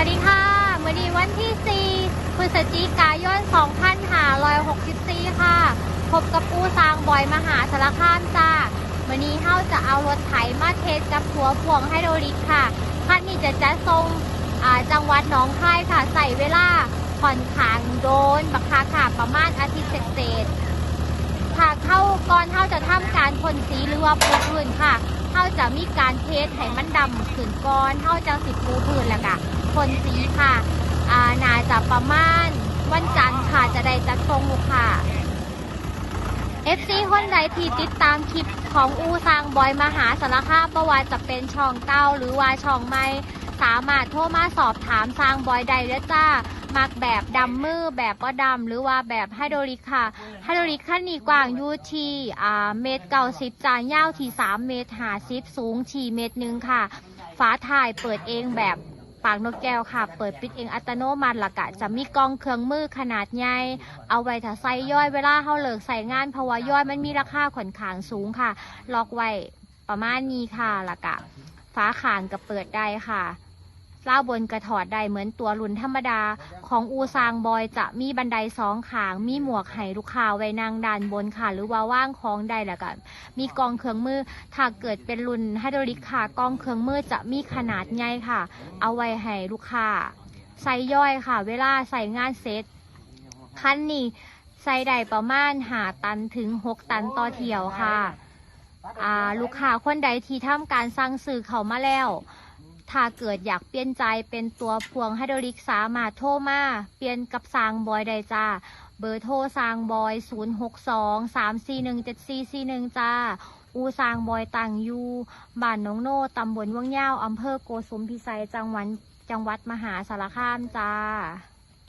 วัสดีค่ะมื่อนี้วันที่ 4 พฤศจิกายน 2564 ค่ะ พบกับปูซางบอยมหาสารคามจ้ามื่อนี้เฮาจะเอารถไถมาเทสกับหัวพ่วงไฮโดรลิกค่ะคันนี้จะจัดทรงจังหวัดหนองคายค่ะ ใส่เวลาผ่อนขางโดนบักคาค่ะประมาณอาทิตย์เศษค่ะเข้า ก่อนเฮาจะทำการพ่นสีหรือว่าปูพื้นค่ะเขาจะมีการเทสให้มันดำขึ้นก่อนเขาจะสิบปูพื้นแล้วก็พ่นสีค่ะอ่าน่าจะประมาณวันจันทร์ค่ะจะได้จัดทรงลูกค่ะ FC คนใดที่ติดตามคลิปของอูซางบอยมหาสารคามประวัติจะเป็นช่องเก้าหรือว่าช่องไม่สามารถโทรมาสอบถามซางบอยได้เลยจ้ามักแบบดำมือแบบก็ดำหรือว่าแบบไฮโดรลิกค่ะ ไฮโดรลิกขั้นนี้กว้างอยู่ที่อ่าเมตรเก้าสิบจานยาวที่สามเมตรหาสิบสูงที่เมตรหนึ่งค่ะ ฝาถ่ายเปิดเองแบบปากนกแก้วค่ะ เปิดปิดเองอัตโนมัติละกะ จะมีกล้องเครื่องมือขนาดใหญ่ เอาไว้ถ้าใส่ย่อยเวลาเขาเลิกใส่งานเพราะว่าย่อยมันมีราคาขนขางสูงค่ะ ล็อกไว้ประมาณนี้ค่ะละกะฟ้าขางก็เปิดได้ค่ะ ล่าบนกระถอดได้เหมือนตัวรุ่นธรรมดา ของอูซางบอยจะมีบันไดสองขาง มีหมวกไห้ลูกค้าไว้นั่งด้านบนค่ะ หรือว่าว่างของได้แล้วกันมีกองเครื่องมือ ถ้าเกิดเป็นรุ่นไฮดรอลิกค่ะกองเครื่องมือจะมีขนาดใหญ่ค่ะ เอาไว้ให้ลูกค้าใส่ย่อยค่ะ เวลาใส่งานเสร็จคันนี้ใส่ได้ประมาณหาตันถึง 6 ตันต่อเที่ยวค่ะลูกค้าคนใดที่ทำการสั่งซื้อเขามาแล้ว ถ้าเกิดอยากเปลี่ยนใจเป็นตัวพวงไฮดรอลิกสามารถโทรมาเปลี่ยนกับสางบอยได้จ้า เบอร์โทรสางบอย 062 341 7441 จ้า อูสางบอยต่างยูบ้านน้องโน่ตำบลว่างยาวอำเภอโกสุมพิสัยจังหวัดจังหวัดมหาสารคามจ้า